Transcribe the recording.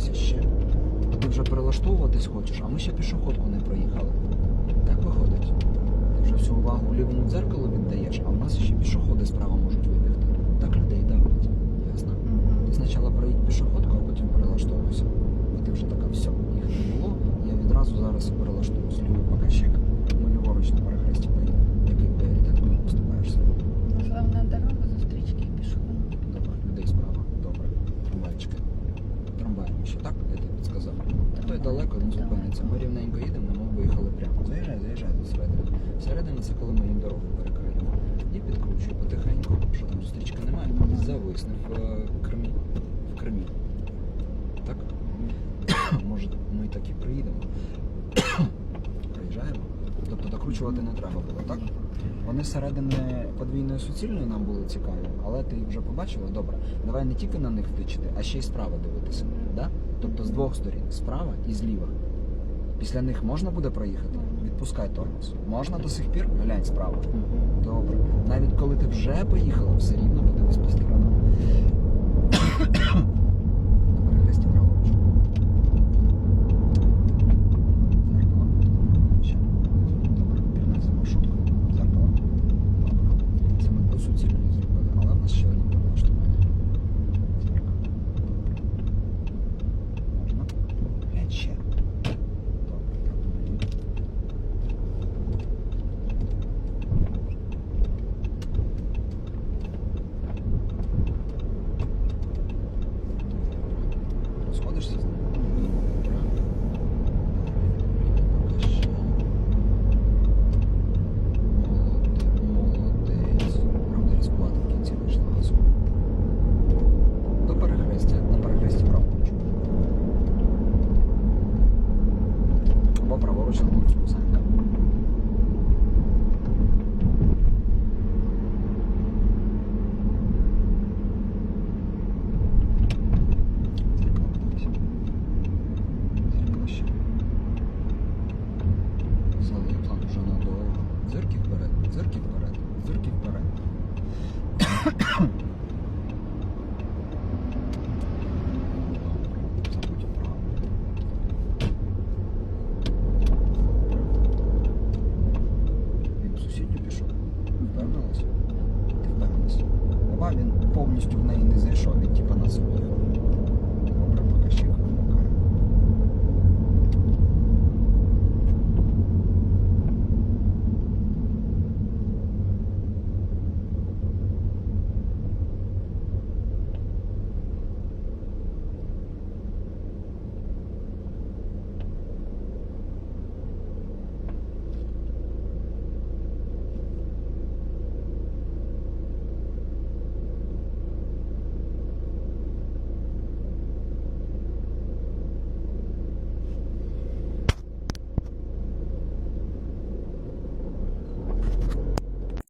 дивися ще. А ти вже перелаштовуватись хочеш, а ми ще пішоходку не проїхали. Так виходить. Ти вже всю увагу лівому дзеркалу віддаєш, а в нас ще пішоходи справа можуть вибігти. Так людей давлять. Ясно? Ти спочатку проїдь пішоходку, а потім перелаштовуйся. І ти вже така, все, їх не було. Я відразу зараз перелаштуюсь. Лівий покажчик, ми ліворуч на перехресті поїдемо. Який пріоритет, коли поступаєшся? Головна дорога, зустрічки і пішохід. Добре, людей справа. Добре. Трамвайчики. Трамваєм ще так, я тобі підсказав. А той далеко не зупиниться. Ми рівненько їдемо, ми виїхали прямо. Заїжджай, заїжджай до середини. Всередині це коли ми їм дорогу перекриємо. І підкручую потихеньку. Що там зустрічки немає? Зависне в кермі. В кермі. Так? Може, ми так і приїдемо. Докручувати не треба було, так? Вони середини подвійної суцільної нам були цікаві, але ти їх вже побачила? Добре. Давай не тільки на них втичити, а ще й справа дивитися. Да? Тобто з двох сторін, справа і зліва. Після них можна буде проїхати? Відпускай тормоз. Можна до сих пір? Глянь справа. Добре. Навіть коли ти вже поїхала, все рівно подивись по Праворуч руху. Зырки вперед, зырки вперед, зирки вперед. Він в сусідню пішов. Впевнилась? Ти впевнилась. Баба він повністю в неї не типа на свою.